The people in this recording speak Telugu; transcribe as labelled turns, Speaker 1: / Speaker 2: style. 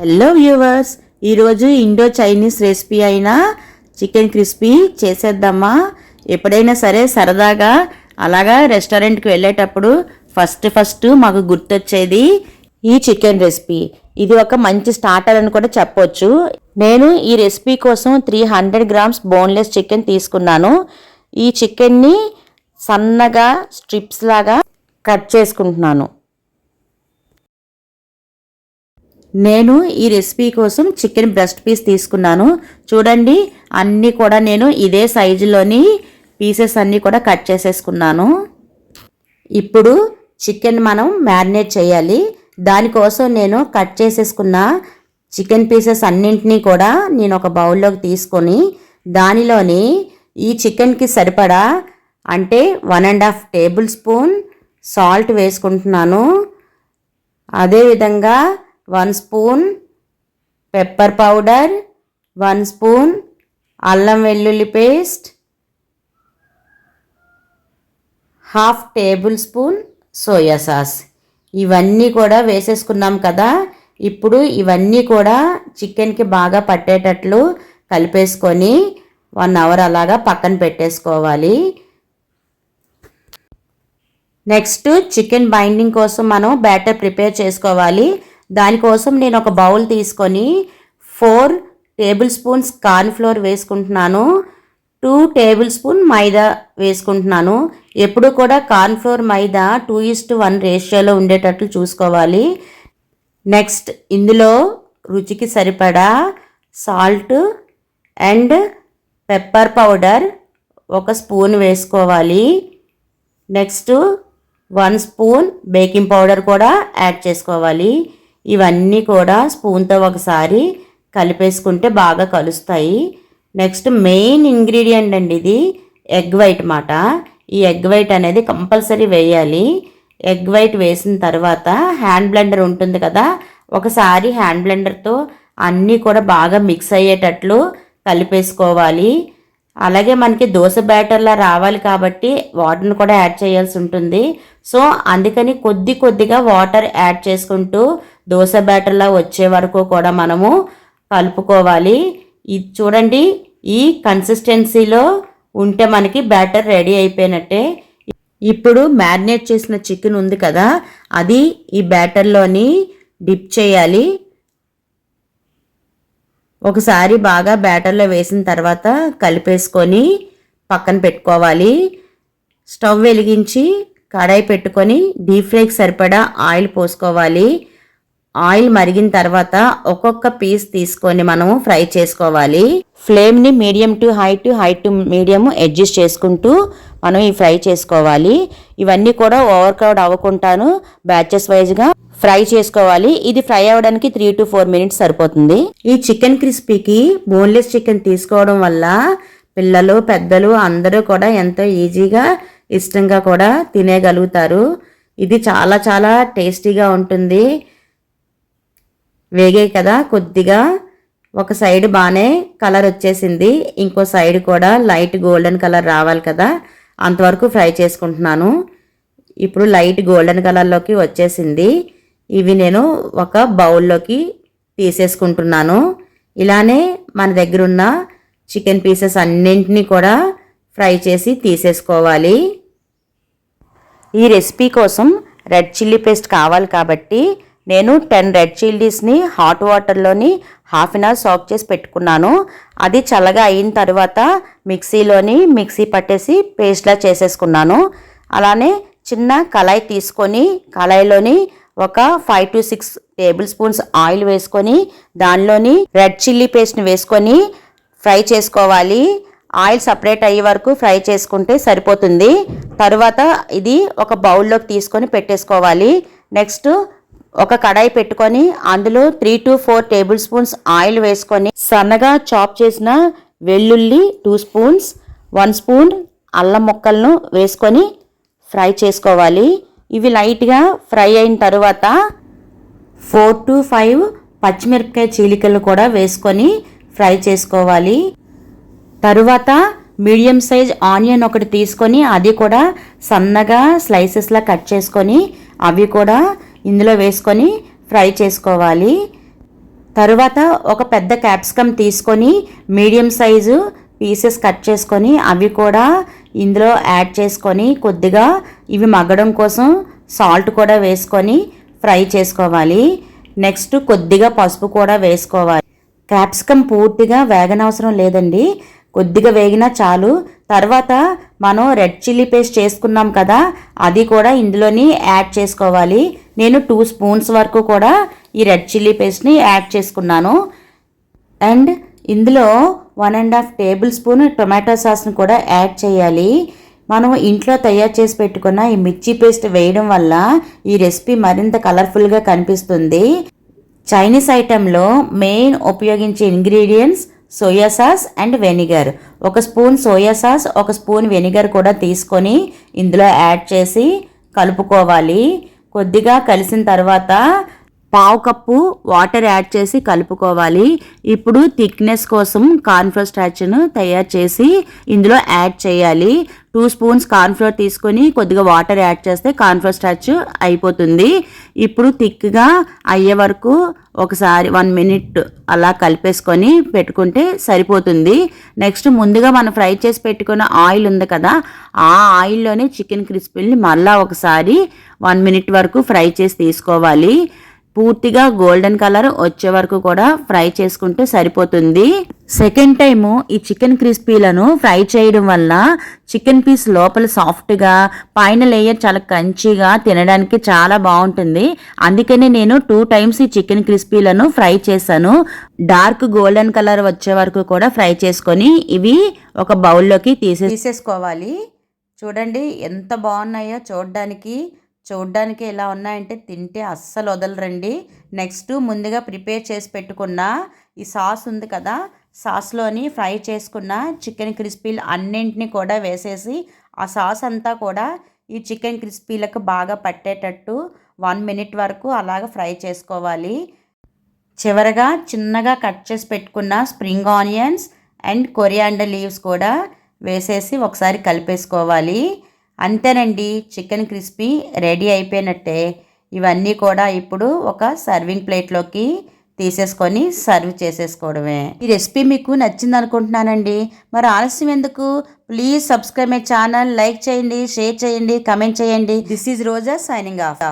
Speaker 1: హలో వ్యూవర్స్ ఈరోజు ఇండో చైనీస్ రెసిపీ అయిన చికెన్ క్రిస్పీ చేసేద్దామా? ఎప్పుడైనా సరే సరదాగా అలాగా రెస్టారెంట్కి వెళ్ళేటప్పుడు ఫస్ట్ ఫస్ట్ మాకు గుర్తొచ్చేది ఈ చికెన్ రెసిపీ. ఇది ఒక మంచి స్టార్టర్ అని కూడా చెప్పొచ్చు. నేను ఈ రెసిపీ కోసం three hundred grams boneless chicken తీసుకున్నాను. ఈ చికెన్ని సన్నగా స్ట్రిప్స్ లాగా కట్ చేసుకుంటున్నాను. నేను ఈ రెసిపీ కోసం చికెన్ బ్రెస్ట్ పీస్ తీసుకున్నాను. చూడండి అన్నీ కూడా నేను ఇదే సైజులోని పీసెస్ అన్నీ కూడా కట్ చేసేసుకున్నాను. ఇప్పుడు చికెన్ మనం మ్యారినేట్ చేయాలి. దానికోసం నేను కట్ చేసేసుకున్న చికెన్ పీసెస్ అన్నింటినీ కూడా నేను ఒక బౌల్లోకి తీసుకొని దానిలోని ఈ చికెన్కి సరిపడా అంటే one and half tablespoon salt వేసుకుంటున్నాను. అదేవిధంగా one spoon pepper powder one spoon అల్లం వెల్లుల్లి paste half tablespoon soya sauce. ఇవన్నీ కూడా వేసేసుకున్నాం కదా ఇప్పుడు ఇవన్నీ కూడా చికెన్కి బాగా పట్టేటట్లు కలిపేసుకొని వన్ అవర్ అలాగా పక్కన పెట్టేసుకోవాలి. నెక్స్ట్ చికెన్ బైండింగ్ కోసం మనం బ్యాటర్ ప్రిపేర్ చేసుకోవాలి. దానికోసం నేను ఒక బౌల్ తీసుకొని four tablespoons corn flour వేసుకుంటున్నాను. టూ టేబుల్ స్పూన్ మైదా వేసుకుంటున్నాను. ఎప్పుడు కూడా కార్న్ఫ్లోర్ మైదా టూ ఇస్ట్ వన్ రేషియోలో ఉండేటట్లు చూసుకోవాలి. నెక్స్ట్ ఇందులో రుచికి సరిపడా సాల్ట్ అండ్ పెప్పర్ పౌడర్ ఒక స్పూన్ వేసుకోవాలి. Next one spoon baking powder కూడా యాడ్ చేసుకోవాలి. ఇవన్నీ కూడా స్పూన్తో ఒకసారి కలిపేసుకుంటే బాగా కలుస్తాయి. నెక్స్ట్ మెయిన్ ఇంగ్రీడియంట్ అండి ఇది ఎగ్ వైట్ మాట ఈ ఎగ్ వైట్ అనేది కంపల్సరీ వేయాలి. ఎగ్ వైట్ వేసిన తర్వాత హ్యాండ్ బ్లెండర్ ఉంటుంది కదా ఒకసారి హ్యాండ్ బ్లెండర్తో అన్నీ కూడా బాగా మిక్స్ అయ్యేటట్లు కలిపేసుకోవాలి. అలాగే మనకి దోశ బ్యాటర్లా రావాలి కాబట్టి వాటర్ని కూడా యాడ్ చేయాల్సి ఉంటుంది. సో అందుకని కొద్ది కొద్దిగా వాటర్ యాడ్ చేసుకుంటూ దోశ బ్యాటర్లా వచ్చే వరకు కూడా మనము కలుపుకోవాలి. ఇది చూడండి ఈ కన్సిస్టెన్సీలో ఉంటే మనకి బ్యాటర్ రెడీ అయిపోయినట్టే. ఇప్పుడు మ్యారినేట్ చేసిన చికెన్ ఉంది కదా అది ఈ బ్యాటర్లోని డిప్ చేయాలి. ఒకసారి బాగా బ్యాటర్లో వేసిన తర్వాత కలిపేసుకొని పక్కన పెట్టుకోవాలి. స్టవ్ వెలిగించి కడాయి పెట్టుకొని డీప్ ఫ్రైకి సరిపడా ఆయిల్ పోసుకోవాలి. ఆయిల్ మరిగిన తర్వాత ఒక్కొక్క పీస్ తీసుకొని మనము ఫ్రై చేసుకోవాలి. ఫ్లేమ్ని medium to high to high to medium adjust చేసుకుంటూ మనం ఈ ఫ్రై చేసుకోవాలి. ఇవన్నీ కూడా ఓవర్ క్రౌడ్ అవ్వకుండాను బ్యాచెస్ వైజ్గా ఫ్రై చేసుకోవాలి. ఇది ఫ్రై అవ్వడానికి త్రీ టు ఫోర్ మినిట్స్ సరిపోతుంది. ఈ చికెన్ క్రిస్పీకి బోన్లెస్ చికెన్ తీసుకోవడం వల్ల పిల్లలు పెద్దలు అందరూ కూడా ఎంతో ఈజీగా ఇష్టంగా కూడా తినేయగలుగుతారు ఇది చాలా చాలా టేస్టీగా ఉంటుంది. వేగాయి కదా కొద్దిగా ఒక సైడ్ బాగానే కలర్ వచ్చేసింది. ఇంకో సైడ్ కూడా లైట్ గోల్డెన్ కలర్ రావాలి కదా అంతవరకు ఫ్రై చేసుకుంటున్నాను. ఇప్పుడు లైట్ గోల్డెన్ కలర్లోకి వచ్చేసింది. ఇవి నేను ఒక బౌల్లోకి తీసేసుకుంటున్నాను. ఇలానే మన దగ్గర ఉన్న చికెన్ పీసెస్ అన్నింటినీ కూడా ఫ్రై చేసి తీసేసుకోవాలి. ఈ రెసిపీ కోసం రెడ్ చిల్లీ పేస్ట్ కావాలి కాబట్టి నేను టెన్ రెడ్ చిల్లీస్ని హాట్ వాటర్లోని హాఫ్ అన్ అవర్ సాక్ చేసి పెట్టుకున్నాను. అది చల్లగా అయిన తర్వాత మిక్సీలోని మిక్సీ పట్టేసి పేస్ట్లా చేసేసుకున్నాను. అలానే చిన్న కళాయి తీసుకొని కళాయిలోని ఒక five to six tablespoons oil వేసుకొని దానిలోని రెడ్ చిల్లీ పేస్ట్ని వేసుకొని ఫ్రై చేసుకోవాలి. ఆయిల్ సపరేట్ అయ్యే వరకు ఫ్రై చేసుకుంటే సరిపోతుంది. తర్వాత ఇది ఒక బౌల్లోకి తీసుకొని పెట్టేసుకోవాలి. నెక్స్ట్ ఒక కడాయి పెట్టుకొని అందులో three to four tablespoons oil వేసుకొని సన్నగా చాప్ చేసిన వెల్లుల్లి టూ స్పూన్స్ వన్ స్పూన్ అల్లం ముక్కలను వేసుకొని ఫ్రై చేసుకోవాలి. ఇవి లైట్గా ఫ్రై అయిన తర్వాత ఫోర్ టు ఫైవ్ పచ్చిమిరపకాయ చీలికలు కూడా వేసుకొని ఫ్రై చేసుకోవాలి. తరువాత మీడియం సైజ్ ఆనియన్ ఒకటి తీసుకొని అది కూడా సన్నగా స్లైసెస్లా కట్ చేసుకొని అవి కూడా ఇందులో వేసుకొని ఫ్రై చేసుకోవాలి. తరువాత ఒక పెద్ద క్యాప్సికమ్ తీసుకొని మీడియం సైజు పీసెస్ కట్ చేసుకొని అవి కూడా ఇందులో యాడ్ చేసుకొని కొద్దిగా ఇవి మగ్గడం కోసం సాల్ట్ కూడా వేసుకొని ఫ్రై చేసుకోవాలి. నెక్స్ట్ కొద్దిగా పసుపు కూడా వేసుకోవాలి. క్యాప్సికమ్ పూర్తిగా వేగనవసరం లేదండి. కొద్దిగా వేగినా చాలు. తర్వాత మనం రెడ్ చిల్లీ పేస్ట్ చేసుకున్నాం కదా అది కూడా ఇందులోని యాడ్ చేసుకోవాలి. నేను టూ స్పూన్స్ వరకు కూడా ఈ రెడ్ చిల్లీ పేస్ట్ని యాడ్ చేసుకున్నాను. అండ్ ఇందులో one and half tablespoon tomato సాస్ని కూడా యాడ్ చేయాలి. మనం ఇంట్లో తయారు చేసి పెట్టుకున్న ఈ మిర్చి పేస్ట్ వేయడం వల్ల ఈ రెసిపీ మరింత కలర్ఫుల్గా కనిపిస్తుంది. చైనీస్ ఐటెంలో మెయిన్ ఉపయోగించే ingredients soya sauce and vinegar. ఒక స్పూన్ సోయా సాస్ ఒక స్పూన్ వెనిగర్ కూడా తీసుకొని ఇందులో యాడ్ చేసి కలుపుకోవాలి. కొద్దిగా కలిసిన తర్వాత పావు కప్పు వాటర్ యాడ్ చేసి కలుపుకోవాలి. ఇప్పుడు థిక్నెస్ కోసం కార్న్ఫ్లోర్ స్టాచ్ను తయారు చేసి ఇందులో యాడ్ చేయాలి. టూ స్పూన్స్ కార్న్ఫ్లోర్ తీసుకొని కొద్దిగా వాటర్ యాడ్ చేస్తే కార్న్ఫ్లోర్ స్టాచ్ అయిపోతుంది. ఇప్పుడు థిక్గా అయ్యే వరకు ఒకసారి వన్ మినిట్ అలా కలిపేసుకొని పెట్టుకుంటే సరిపోతుంది. నెక్స్ట్ ముందుగా మనం ఫ్రై చేసి పెట్టుకున్న ఆయిల్ ఉంది కదా ఆ ఆయిల్లోనే చికెన్ క్రిస్పీని మళ్ళీ ఒకసారి వన్ మినిట్ వరకు ఫ్రై చేసి తీసుకోవాలి. పూర్తిగా గోల్డెన్ కలర్ వచ్చే వరకు కూడా ఫ్రై చేసుకుంటే సరిపోతుంది. సెకండ్ టైము ఈ చికెన్ క్రిస్పీలను ఫ్రై చేయడం వల్ల చికెన్ పీస్ లోపల సాఫ్ట్గా పైన లేయర్ చాలా కంచిగా తినడానికి చాలా బాగుంటుంది. అందుకనే నేను టూ టైమ్స్ ఈ చికెన్ క్రిస్పీలను ఫ్రై చేశాను. డార్క్ గోల్డెన్ కలర్ వచ్చే వరకు కూడా ఫ్రై చేసుకొని ఇవి ఒక బౌల్లోకి తీసే తీసేసుకోవాలి. చూడండి ఎంత బాగున్నాయో చూడడానికి. చూడ్డానికి ఎలా ఉన్నాయంటే తింటే అస్సలు వదలరండి. నెక్స్ట్ ముందుగా ప్రిపేర్ చేసి పెట్టుకున్న ఈ సాస్ ఉంది కదా సాస్లోని ఫ్రై చేసుకున్న చికెన్ క్రిస్పీలు అన్నింటినీ కూడా వేసేసి ఆ సాస్ అంతా కూడా ఈ చికెన్ క్రిస్పీలకు బాగా పట్టేటట్టు వన్ మినిట్ వరకు అలాగ ఫ్రై చేసుకోవాలి. చివరగా చిన్నగా కట్ చేసి పెట్టుకున్న spring onions and coriander leaves కూడా వేసేసి ఒకసారి కలిపేసుకోవాలి. అంతేనండి చికెన్ క్రిస్పీ రెడీ అయిపోయినట్టే. ఇవన్నీ కూడా ఇప్పుడు ఒక సర్వింగ్ ప్లేట్లోకి తీసేసుకొని సర్వ్ చేసేసుకోవడమే. ఈ రెసిపీ మీకు నచ్చింది అనుకుంటున్నానండి మరి ఆలస్యం ఎందుకు? Please subscribe my channel like చేయండి షేర్ చేయండి కమెంట్ చేయండి. This is Roja signing off.